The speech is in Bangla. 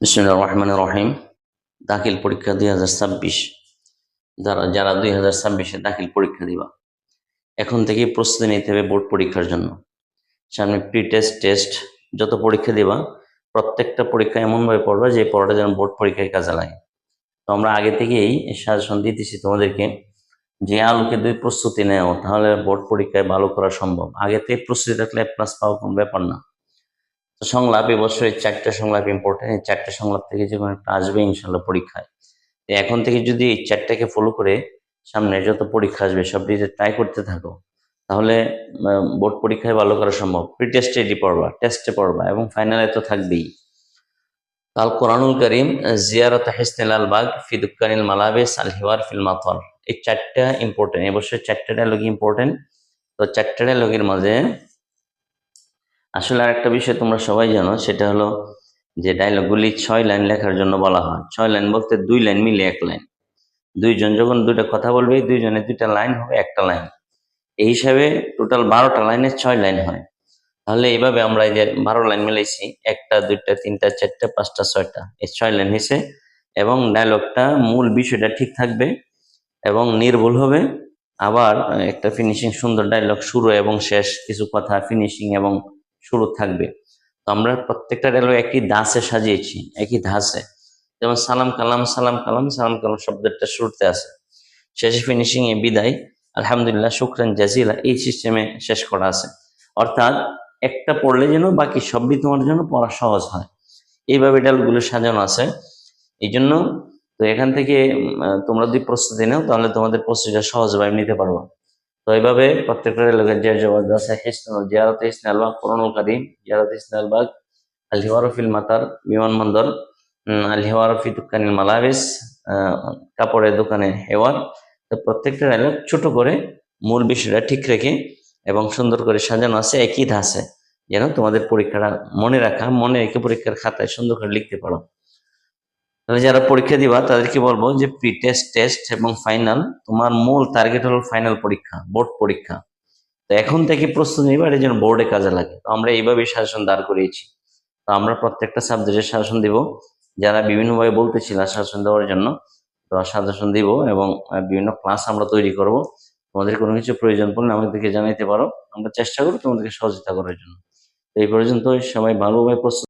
বিসমুল্লাহ রহমান রহিম। দাখিল পরীক্ষা দুই হাজার ছাব্বিশ। যারা যারা দুই হাজার ছাব্বিশে দাখিল পরীক্ষা দিবা, এখন থেকে প্রস্তুতি নিতে হবে বোর্ড পরীক্ষার জন্য। সামনে প্রি টেস্ট টেস্ট যত পরীক্ষা দিবা, প্রত্যেকটা পরীক্ষা এমনভাবে পড়বা যে পড়াটা যেন বোর্ড পরীক্ষায় কাজে লাগে। তো আমরা আগে থেকেই সাজেশন দিতেছি তোমাদেরকে যে আলোকে দুই প্রস্তুতি নেও, তাহলে বোর্ড পরীক্ষায় ভালো করা সম্ভব। আগে থেকে প্রস্তুতি থাকলে প্লাস পাওয়া কোনো ব্যাপার না। তো সংলাপ এবছর চারটা সংলাপ ইম্পর্টেন্ট এই চারটা সংলাপ থেকে যে কোনো একটা আসবে ইনশাল্লাহ পরীক্ষায়। এখন থেকে যদি এই চারটাকে ফলো করে সামনে যত পরীক্ষা আসবে, সব দিকে ট্রাই করতে থাকো, তাহলে বোর্ড পরীক্ষায় ভালো করা সম্ভব। প্রি টেস্টে এটি পড়বা টেস্টে পড়বা এবং ফাইনালে তো থাকবেই। আল কোরআনুল করিম, জিয়ারত হেসনেল আল বাগ ফিদুকানিল মালাবেস আল হিওয়ার ফিল মাতর এই চারটা ইম্পর্টেন্ট এবছর চারটা ডায়লগ ইম্পর্টেন্ট তো চারটা ডায়লগের মাঝে আসলে আরেকটা বিষয় তোমরা সবাই জানো, সেটা হলো যে ডায়লগগুলি ছয় লাইন লেখার জন্য বলা হয়। ছয় লাইন বলতে দুই লাইন মিলে এক লাইন দুইজন যখন দুইটা কথা বলবে দুইজনে দুইটা লাইন হবে একটা লাইন এই হিসাবে টোটাল বারোটা লাইনের ছয় লাইন হয়। তাহলে এইভাবে আমরা এই যে বারো লাইন মিলাইছি, একটা, দুইটা, তিনটা, চারটা, পাঁচটা, ছয়টা, এই ছয় লাইন হয়েছে এবং ডায়লগটা মূল বিষয়টা ঠিক থাকবে এবং নির্ভুল হবে। আবার একটা ফিনিশিং সুন্দর ডায়লগ শুরু এবং শেষ, কিছু কথা ফিনিশিং এবং শুরু থাকবে। তো আমরা প্রত্যেকটা ডায়লগ একই দাসে সাজিয়েছি, একই ধাসে যেমন সালাম কালাম সালাম কালাম সালাম কালাম শব্দটা শুরুতে আছে। শেষে ফিনিশিং এ বিদায়। আলহামদুলিল্লাহ, শুক্রান জাজিলা, এই সিস্টেমে শেষ করা আছে। অর্থাৎ একটা পড়লে যেন বাকি সবই তোমার জন্য পড়া সহজ হয়। এইভাবে ডালগুলো সাজানো আছে। এই জন্য তো এখান থেকে তোমরা যদি প্রস্তুতি নাও, তাহলে তোমাদের প্রস্তুতিটা সহজভাবে নিতে পারব। তো এইভাবে প্রত্যেকটা এলাকার যে আছে হিসনাল জিয়ারত হিসনালবাগ করোনুল কাদিম জিয়ারত হিসনালবাগ আল হিওয়ারফিল মাতার, বিমানবন্দর আল হিওয়ারফি দোকানিল মালাবিস কাপড়ের দোকানে হেওয়ার। তো প্রত্যেকটা ডায়লগ ছোট করে মূল বিষয়টা ঠিক রেখে এবং সুন্দর করে সাজানো আছে, একই ধাসে যেন তোমাদের পরীক্ষাটা মনে রাখা, মনে রেখে পরীক্ষার খাতায় সুন্দর করে লিখতে পারো। তাহলে যারা পরীক্ষা দিবা, তাদেরকে বলব যে প্রি টেস্ট টেস্ট এবং ফাইনাল তোমার মূল টার্গেট হলো ফাইনাল পরীক্ষা বোর্ড পরীক্ষা। তো এখন থেকে প্রস্তুতি নিবা, এটা যেন বোর্ডে কাজে লাগে। তো আমরা এইভাবে শাসন দাঁড় করিয়েছি। তো আমরা প্রত্যেকটা সাবজেক্টের শাসন দিব। যারা বিভিন্নভাবে বলতেছিল শাসন দেওয়ার জন্য তো শাসন দিব এবং বিভিন্ন ক্লাস আমরা তৈরি করব। তোমাদের কোনো কিছু প্রয়োজন পড়লে আমাদেরকে জানাইতে পারো। আমরা চেষ্টা করব তোমাদেরকে সহযোগিতা করার জন্য। এই পর্যন্ত সবাই ভালোভাবে প্রস্তুত